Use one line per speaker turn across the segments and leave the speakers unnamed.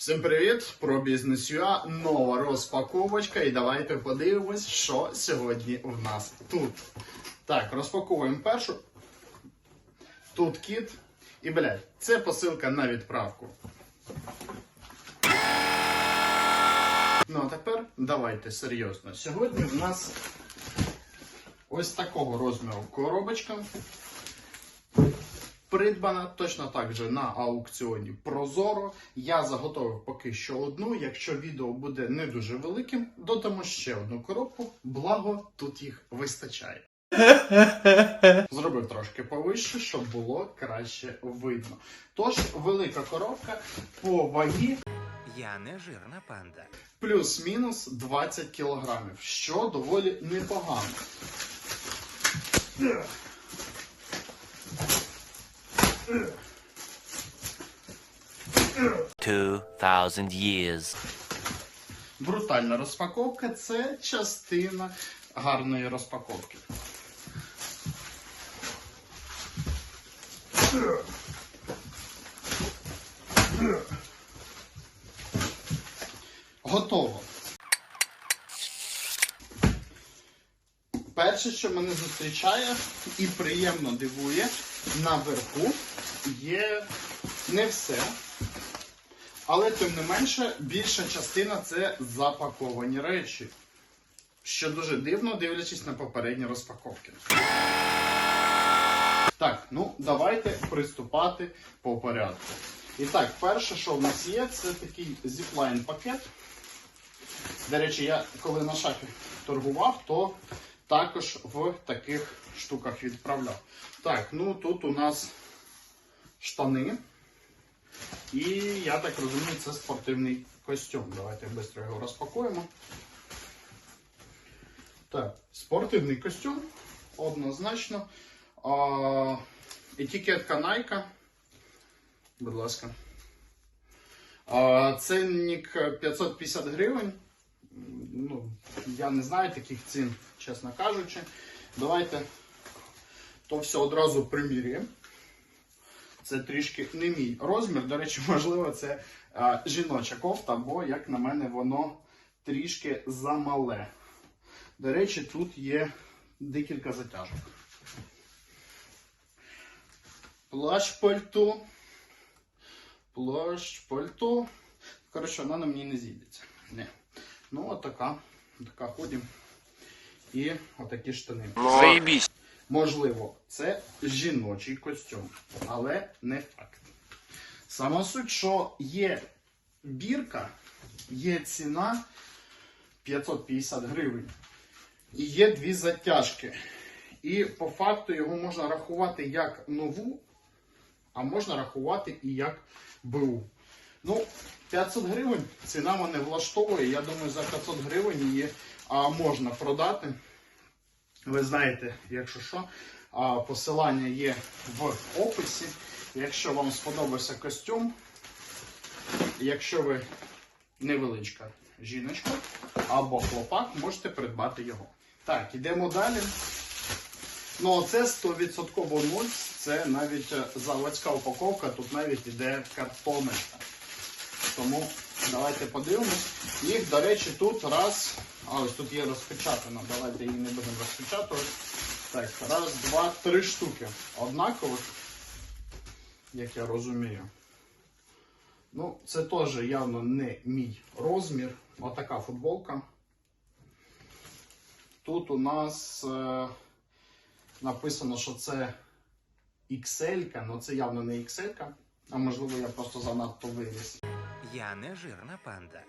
Всім привіт! Про бізнес.ua, нова розпаковочка. І давайте подивимось, що сьогодні в нас тут. Так, розпаковуємо першу. Тут кіт. І, блядь, це посилка на відправку. Ну, а тепер давайте серйозно. Сьогодні в нас ось такого розміру коробочка. Придбана точно так же на аукціоні Прозоро. Я заготовив поки що одну. Якщо відео буде не дуже великим, додамо ще одну коробку. Благо тут їх вистачає. Зробив трошки повище, щоб було краще видно. Тож, велика коробка по вагі
Я не жирна панда.
плюс-мінус 20 кілограмів, що доволі непогано.
Two thousand years.
Брутальна розпаковка це частина гарної розпаковки. Готово. Перше, що мене зустрічає і приємно дивує, наверху є не все. Але тим не менше, більша частина це запаковані речі. Що дуже дивно, дивлячись на попередні розпаковки. Так, ну давайте приступати по порядку. І так, перше, що в нас є, це такий зіплайн пакет. До речі, я коли на шафі торгував, то також в таких штуках відправляв. Так, ну тут у нас штани. І я так розумію, це спортивний костюм. Давайте швидко його розпакуємо. Так, спортивний костюм, однозначно. А, етикетка Nike. Будь ласка. А, ценник 550 гривень. Ну, я не знаю таких цін, чесно кажучи. Давайте то все одразу примірюємо. Це трішки не мій розмір. До речі, можливо, це а, жіноча кофта, бо, як на мене, воно трішки замале. До речі, тут є декілька затяжок. Плащ пальто. Плащ пальто. Коротше, вона на мені не зійдеться. Не. Ну, отака. Така ходім. І отакі штани.
Заебись.
Можливо, це жіночий костюм, але не факт. Сама суть, що є бірка, є ціна 550 гривень. І є дві затяжки. І по факту його можна рахувати як нову, а можна рахувати і як БУ. Ну, 500 гривень ціна мене влаштовує. Я думаю, за 500 гривень її а, можна продати. Ви знаєте, якщо що, а, посилання є в описі. Якщо вам сподобався костюм, якщо ви невеличка жіночка або хлопак, можете придбати його. Так, ідемо далі. Ну, це 100% нуль, це навіть е, заводська упаковка, тут навіть іде картоночка. Тому давайте подивимось. Їх, до речі, тут раз. А ось тут є розпечатано. Давайте її не будемо розпечатувати. Так, раз, два, три штуки. Однакових, як я розумію. Ну, це теж явно не мій розмір. Отака футболка. Тут у нас е, написано, що це XL, але це явно не XL, а можливо я просто занадто виріс.
Я не жирна панда.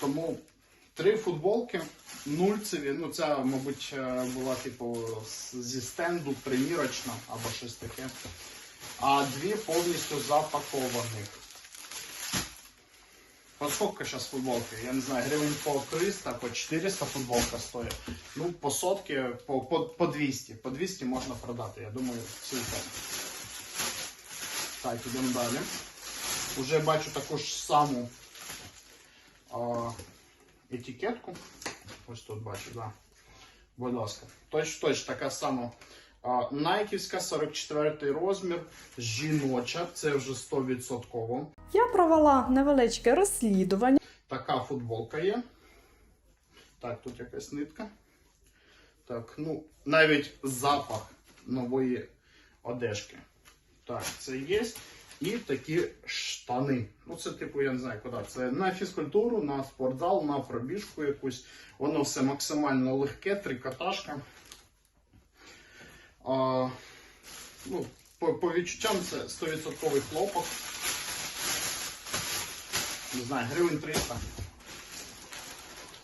Тому три футболки, нульцеві. Ну, це, мабуть, е, була типу зі стенду примірочна або щось таке. А дві повністю запакованих. По сколько зараз футболки? Я не знаю, гривень по 300, по 400 футболка стоїть. Ну, по сотки, по, по, по 200. По 200 можна продати, я думаю, цілком. Так, ідемо далі. Уже бачу таку ж саму етикетку. Ось тут бачу, да. Будь ласка. Точ, точ така сама А, Найківська 44 розмір, жіноча, це вже 100%.
Я провела невеличке розслідування.
Така футболка є. Так, тут якась нитка. Так, ну, навіть запах нової одежки. Так, це є. І такі штани. Ну, це, типу, я не знаю куди. Це на фізкультуру, на спортзал, на пробіжку якусь. Воно все максимально легке, трикотажка. А, ну, по, по відчуттям це 100% хлопок. Не знаю, гривень 300.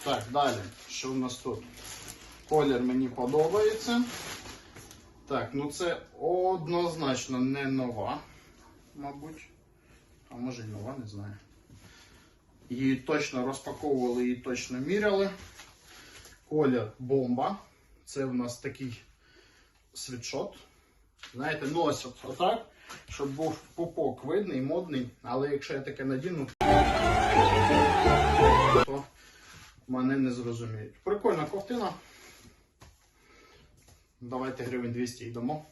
Так, далі. Що в нас тут? Колір мені подобається. Так, ну це однозначно не нова, мабуть. А може й нова, не знаю. Її точно розпаковували, її точно міряли. Колір бомба. Це в нас такий світшот. Знаєте, носять отак, щоб був пупок видний, модний, але якщо я таке надіну, то мене не зрозуміють. Прикольна ковтина. Давайте гривень 200 йдемо.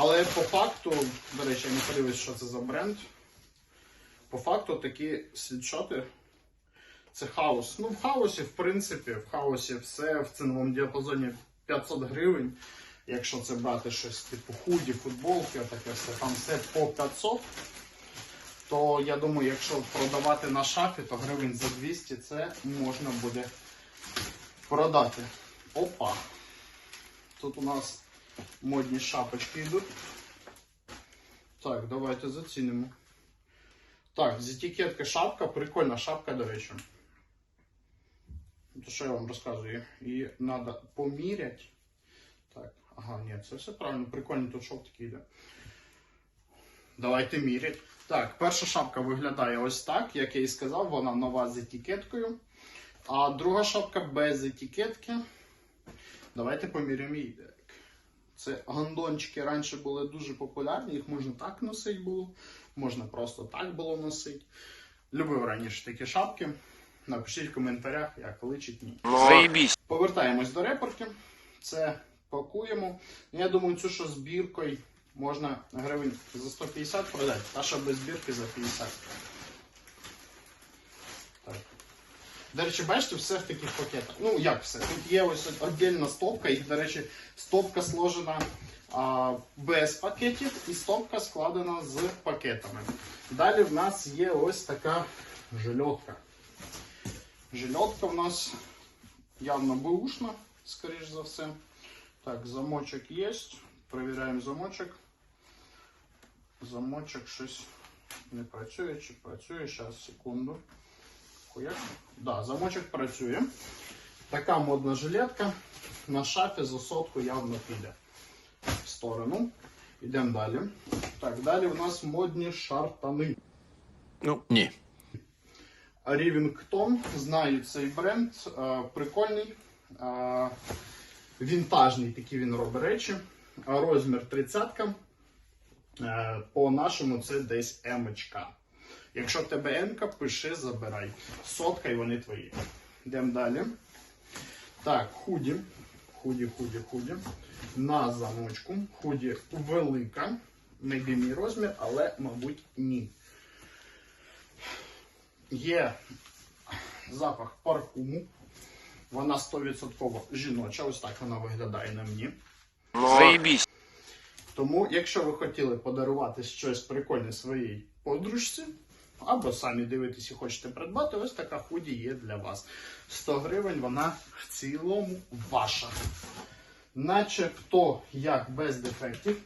Але по факту, до речі, я не подивився, що це за бренд. По факту такі світшоти це хаос. Ну, в хаосі, в принципі, в хаосі все в ціновому діапазоні 500 гривень. Якщо це брати щось типу худі, футболки, таке все, там все по 500. То я думаю, якщо продавати на шафі, то гривень за 200 це можна буде продати. Опа! Тут у нас модні шапочки йдуть. Так, давайте зацінимо. Так, з етикетки шапка, прикольна шапка, до речі. То що я вам розказую? Її треба поміряти. Так, ага, ні, це все правильно, прикольно, тут шов такий йде. Давайте міряти. Так, перша шапка виглядає ось так, як я і сказав, вона нова з етикеткою. А друга шапка без етикетки. Давайте поміряємо її. Це гандончики раніше були дуже популярні, їх можна так носити було, можна просто так було носити. Любив раніше такі шапки. Напишіть в коментарях, як личить ні.
Заебись.
Повертаємось до репорки. Це пакуємо. Я думаю, цю що з біркою можна гривень за 150 продати, а що без бірки за 50. Так. До речі, бачите, все в таких пакетах. Ну, як все? Тут є ось віддільна стопка, і, до речі, стопка сложена а, без пакетів, і стопка складена з пакетами. Далі в нас є ось така жильотка. Жильотка в нас явно бэушна, скоріш за все. Так, замочок є. Провіряємо замочок. Замочок щось не працює чи працює. Зараз, секунду. Хуяк. Да, замочок працює. Така модна жилетка. На шафі за сотку явно піде в сторону. Йдемо далі. Так, далі у нас модні шартани.
Ну, ні.
Рівінгтон, знаю цей бренд, е, прикольний, е, вінтажний такий він робить речі. А Розмір 30 е, по нашому це десь емочка. Якщо в тебе емка, пиши, забирай. Сотка і вони твої. Йдемо далі. Так, худі. Худі, худі, худі. На замочку. Худі велика. Maybe мій розмір, але, мабуть, ні. Є запах парфуму. Вона 100% жіноча, ось так вона виглядає на мені.
Заебись.
Тому, якщо ви хотіли подарувати щось прикольне своїй подружці, або самі дивитесь і хочете придбати, ось така худі є для вас. 100 гривень вона в цілому ваша. Начебто, як без дефектів,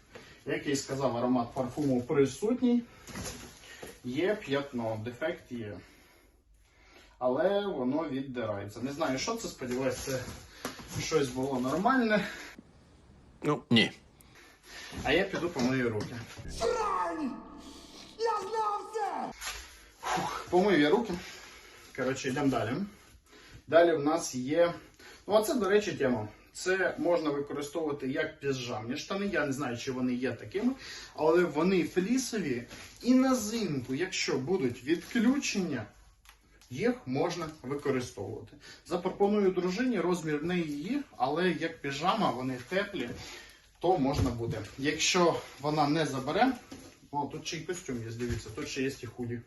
як я і сказав, аромат парфуму присутній. Є п'ятно, дефект є. Але воно віддирається. Не знаю, що це, сподіваюся, це щось було нормальне.
Ну, ні.
А я піду помию руки. Фух, помив я руки. Коротше, йдемо далі. Далі в нас є. Ну, а це, до речі, тема. Це можна використовувати як піжамні штани. Я не знаю, чи вони є такими, але вони флісові. І на зимку, якщо будуть відключення, їх можна використовувати. Запропоную дружині, розмір не її, але як піжама, вони теплі, то можна буде. Якщо вона не забере, о, тут ще й костюм є, дивіться, тут ще є і худі.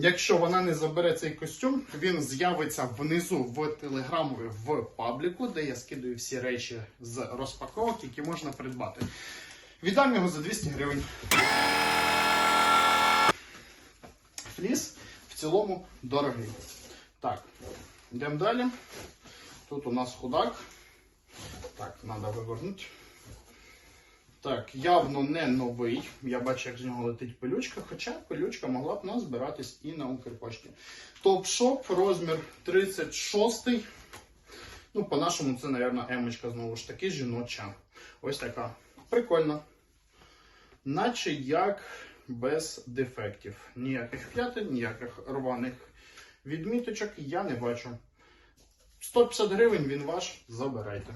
Якщо вона не забере цей костюм, він з'явиться внизу в телеграмові в пабліку, де я скидаю всі речі з розпаковок, які можна придбати. Віддам його за 200 гривень. Фліс в цілому дорогий. Так, йдемо далі. Тут у нас худак. Так, треба вивернути. Так, явно не новий. Я бачу, як з нього летить пилючка, хоча пилючка могла б нас збиратись і на Укрпошті. Топ-шоп, розмір 36. Ну, по-нашому, це, мабуть, емочка знову ж таки жіноча. Ось така. Прикольно. Наче як без дефектів. Ніяких п'ятин, ніяких рваних відміточок я не бачу. 150 гривень він ваш, забирайте.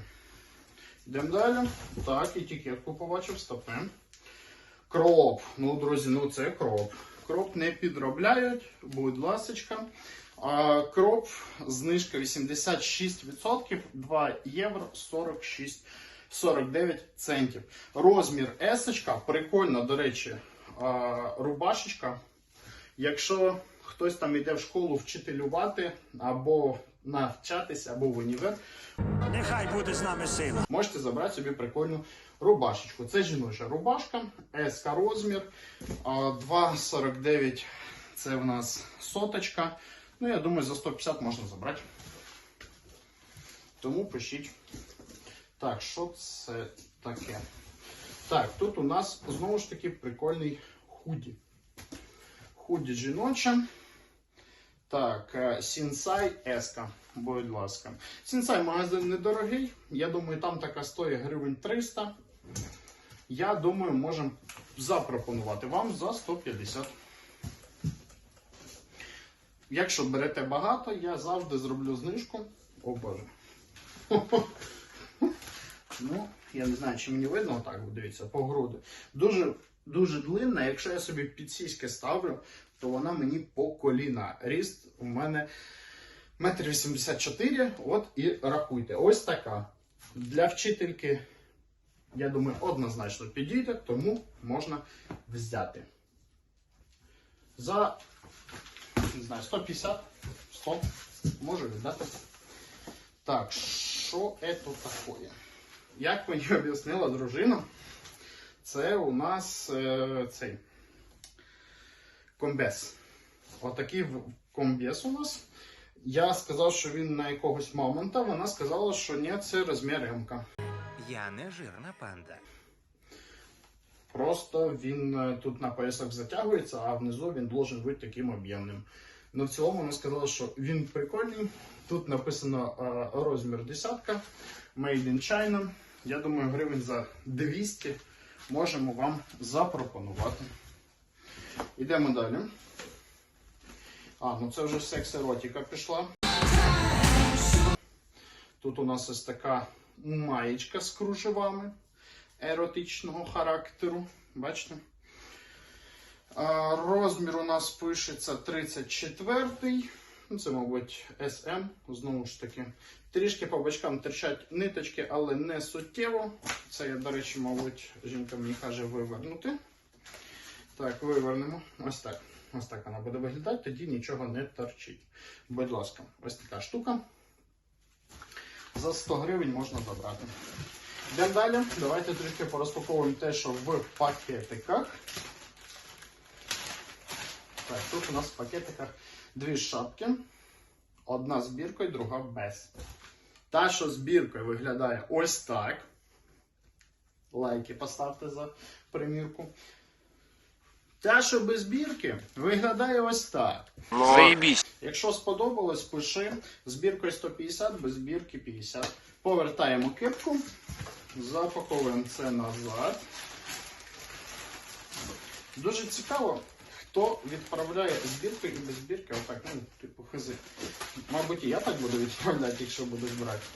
Йдемо далі. Так, етикетку побачив, стопе. Кроп. Ну, друзі, ну це кроп. Кроп не підробляють, будь ласочка. А, кроп, знижка 86%, 2 євро 46 49 центів. Розмір есочка, прикольна, до речі, рубашечка. Якщо хтось там йде в школу вчителювати або навчатися, або в універ,
Нехай буде з нами сила.
можете забрати собі прикольну рубашечку. Це жіноча рубашка, СК розмір, 2,49 це в нас соточка. Ну, я думаю, за 150 можна забрати. Тому пишіть. Так, що це таке? Так, тут у нас знову ж таки прикольний худі. Худі жіноча. Так, е, Сінсай Еска, будь ласка. Сінсай магазин недорогий. Я думаю, там така стоїть гривень 300. Я думаю, можемо запропонувати вам за 150. Якщо берете багато, я завжди зроблю знижку. О боже. Ну, я не знаю, чи мені видно отак, от дивіться, по груди. Дуже, дуже длинна. Якщо я собі під сіськи ставлю, то вона мені по коліна. Ріст у мене метр вісімдесят чотири. От і рахуйте. Ось така. Для вчительки, я думаю, однозначно підійде, тому можна взяти. За не знаю, 150, 100 можу віддати. Так, що це таке? Як мені об'яснила дружина, це у нас е, цей комбез. Отакий комбез у нас. Я сказав, що він на якогось момента. Вона сказала, що ні, це розмір М.
Я не жирна панда.
Просто він е, тут на поясах затягується, а внизу він должен бути таким об'ємним. Ну, в цілому вона сказала, що він прикольний. Тут написано е, розмір десятка, Made in China. Я думаю, гривень за 200 можемо вам запропонувати. Йдемо далі. А, ну це вже секс-еротика пішла. Тут у нас ось така маєчка з кружевами еротичного характеру. Бачите? А, розмір у нас пишеться 34-й. Ну, Це, мабуть, SM, знову ж таки. Трішки по бочкам терчать ниточки, але не суттєво. Це я, до речі, мабуть, жінка мені каже вивернути. Так, вивернемо. Ось так. Ось так вона буде виглядати, тоді нічого не торчить. Будь ласка, ось така штука. За 100 гривень можна забрати. Йдемо далі. Давайте трішки порозпаковуємо те, що в пакетиках. Так, тут у нас в пакетиках дві шапки. Одна з біркою, друга без. Та, що з біркою виглядає ось так. Лайки поставте за примірку. Та, що без бірки, виглядає ось так.
Заебись.
Якщо сподобалось, пиши з біркою 150, без бірки 50. Повертаємо кипку, запаковуємо це назад. Дуже цікаво, хто відправляє з і без бірки, отак, ну, типу, хизи. Мабуть, і я так буду відправляти, якщо буду брати.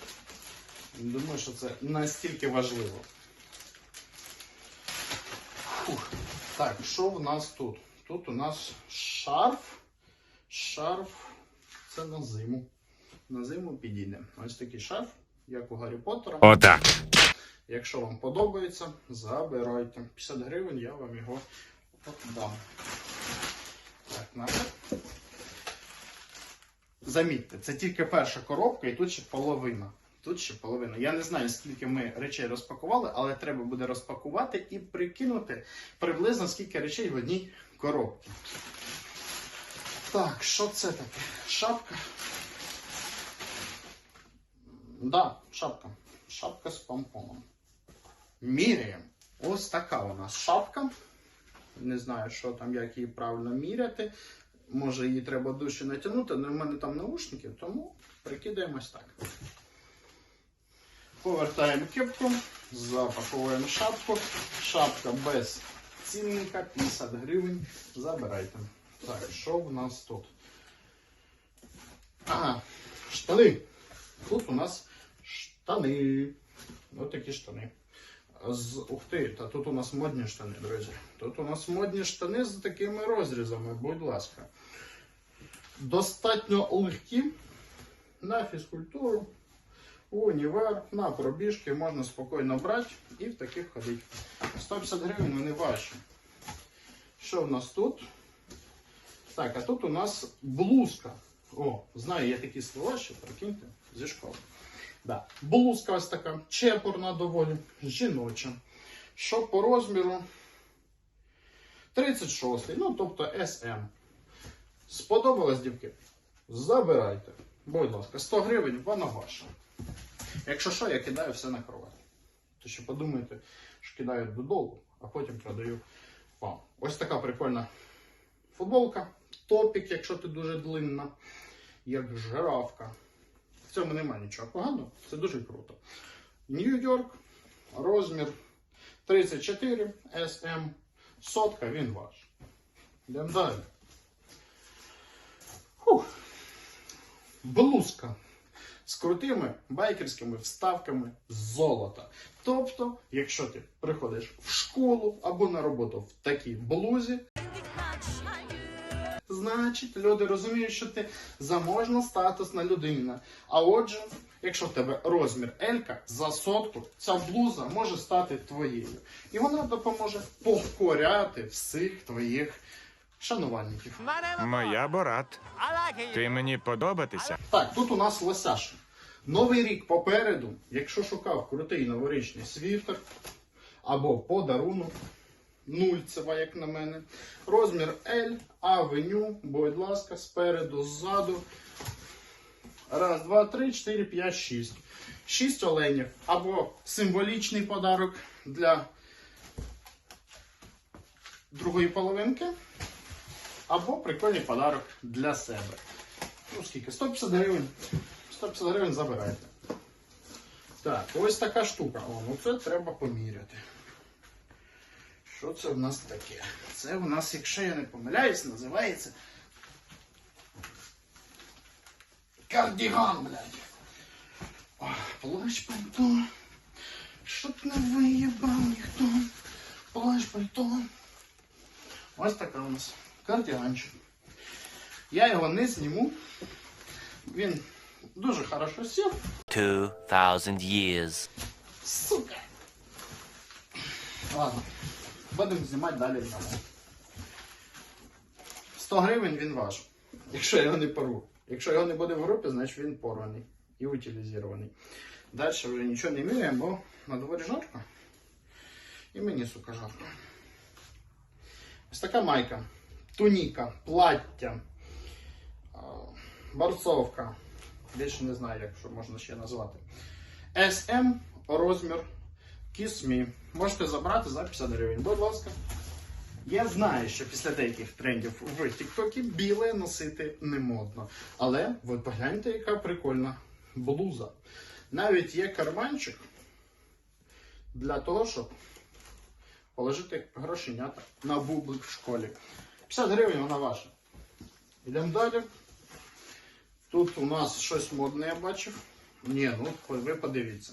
Думаю, що це настільки важливо. Фух. Так, що в нас тут? Тут у нас шарф Шарф. Це на зиму. На зиму підійде. Ось такий шарф, як у Гаррі Поттера.
Отак.
Якщо вам подобається, забирайте. 50 гривень я вам його дам. Так, наша. Замітьте, це тільки перша коробка, і тут ще половина. Тут ще половина. Я не знаю, скільки ми речей розпакували, але треба буде розпакувати і прикинути приблизно скільки речей в одній коробці. Так, що це таке? Шапка. Да, шапка. Шапка з помпоном. Міряємо. Ось така у нас шапка. Не знаю, що там, як її правильно міряти. Може її треба дужче натягнути, але в мене там наушники, тому прикидаємось так. Повертаємо кепку, запаковуємо шапку. Шапка без цінника, 50 гривень. Забирайте. Так, що в нас тут? Ага, штани. Тут у нас штани. Ось такі штани. З ух ти, та тут у нас модні штани, друзі. Тут у нас модні штани з такими розрізами, будь ласка. Достатньо легкі на фізкультуру, універ, на пробіжки можна спокійно брати і в таких ходити. 150 гривень вони ваші. Що в нас тут? Так, а тут у нас блузка. О, знаю, є такі слова, що прикиньте, зі школи. Да. Блузка ось така, чепурна доволі, жіноча. Що по розміру? 36, ну тобто SM. Сподобалось, дівки? Забирайте. Будь ласка, 100 гривень, вона ваша. Якщо що, я кидаю все на кровать. То що подумайте, що кидаю додолу, а потім продаю вам. Ось така прикольна футболка. Топік, якщо ти дуже длинна, як жирафка. В цьому немає нічого поганого, це дуже круто. Нью-Йорк, розмір 34 SM, сотка, він ваш. Йдемо далі. Блузка з крутими байкерськими вставками золота. Тобто, якщо ти приходиш в школу або на роботу в такій блузі, значить люди розуміють, що ти заможна статусна людина. А отже, якщо в тебе розмір Елька за сотку, ця блуза може стати твоєю. І вона допоможе покоряти всіх твоїх шанувальників.
Моя Борат. Ти мені подобатися?
Так, тут у нас лосяш. Новий рік попереду, якщо шукав крутий новорічний світер або подарунок, нульцева, як на мене. Розмір L, авеню, будь ласка, спереду, ззаду. Раз, два, три, чотири, п'ять, шість. Шість оленів. Або символічний подарок для другої половинки, або прикольний подарок для себе. Ну, скільки? 150 гривень. 150 гривень забирайте. Так, ось така штука. О, ну це треба поміряти. Що це в нас таке? Це в нас, якщо я не помиляюсь, називається кардіган, блядь. О, плащ пальто. Щоб не виїбав ніхто. Плащ пальто. Ось така у нас кардіганчик. Я його не зніму. Він дуже хорошо сів.
2000 years.
Сука. Ладно. Будемо знімати далі знову. 100 гривень він ваш. Якщо його не порву. Якщо його не буде в групі, значить він порваний і утилізований. Далі вже нічого не міряємо, бо на дворі жарко. І мені, сука, жарко. Ось така майка. Туніка, плаття, борцовка. Більше не знаю, як що можна ще назвати. SM розмір Me. Можете забрати за 50 гривень. Будь ласка. Я знаю, що після деяких трендів в Тіктокі біле носити не модно. Але ви погляньте, яка прикольна блуза. Навіть є карманчик для того, щоб положити грошенята на бублик в школі. 50 гривень вона ваша. Йдемо далі. Тут у нас щось модне я бачив. Ні, ну ви подивіться.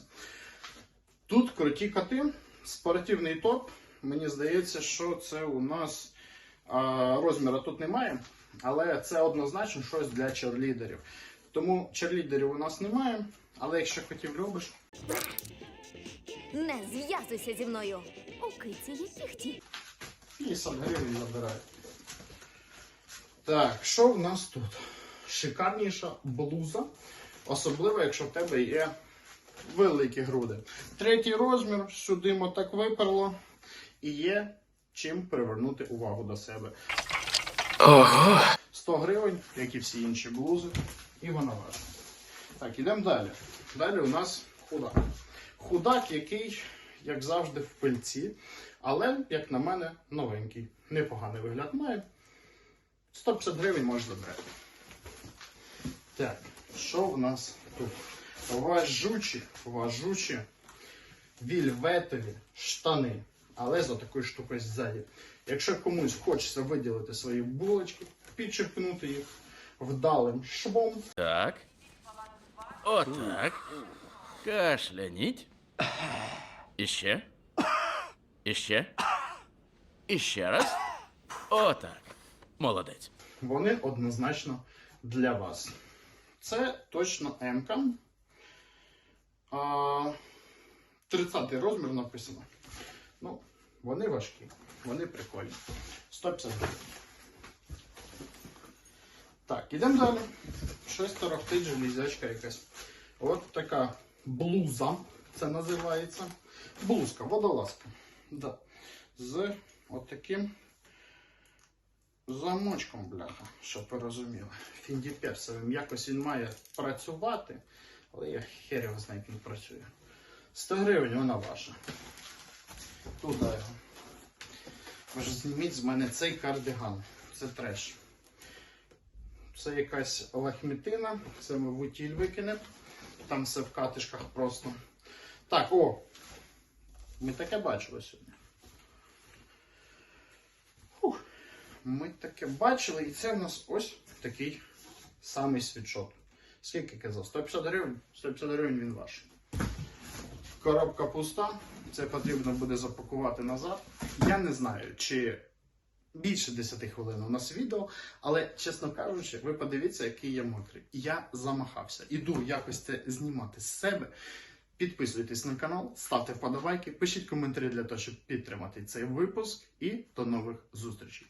Тут круті коти, спортивний топ. Мені здається, що це у нас А, розміра тут немає, але це однозначно щось для черлідерів. Тому черлідерів у нас немає, але якщо хотів любиш,
Не зв'язуйся зі мною. У киці є кіхті.
50 гривень забирай. Так, що в нас тут? Шикарніша блуза, особливо, якщо в тебе є великі груди. Третій розмір, сюди так виперло, і є чим привернути увагу до себе.
Ого.
100 гривень, як і всі інші блузи, і вона ваша. Так, ідемо далі. Далі у нас худак. Худак, який, як завжди, в пильці, але, як на мене, новенький. Непоганий вигляд має. 150 гривень можеш забрати. Так, що в нас тут? Важучі, важучі вільветові штани, але за такою штукою ззаді. Якщо комусь хочеться виділити свої булочки, підчеркнути їх вдалим швом,
Так. Отак. Кашляніть. Іще. Іще. Іще раз. Отак. Молодець.
вони однозначно для вас. Це точно м А, 30 розмір написано. Ну, вони важкі, вони прикольні. 150 гривень. Так, ідемо далі. Щось торохтить железячка якась. От така блуза, це називається. Блузка, водолазка. Да. З отаким замочком, бляха, щоб ви розуміли. Фіндіперсовим. Якось він має працювати, але я хер його знаю, як він працює. 100 гривень вона ваша. Туди його. Ж зніміть з мене цей кардиган. Це треш. Це якась лахмітина. Це ми в утіль викинемо. Там все в катишках просто. Так, о! Ми таке бачили сьогодні. Ми таке бачили, і це в нас ось такий самий світшот. Скільки казав? 150 гривень? 150 гривень він ваш. Коробка пуста. Це потрібно буде запакувати назад. Я не знаю, чи більше 10 хвилин у нас відео, але, чесно кажучи, ви подивіться, який я мокрий. Я замахався. Іду якось це знімати з себе. Підписуйтесь на канал, ставте вподобайки, пишіть коментарі для того, щоб підтримати цей випуск. І до нових зустрічей.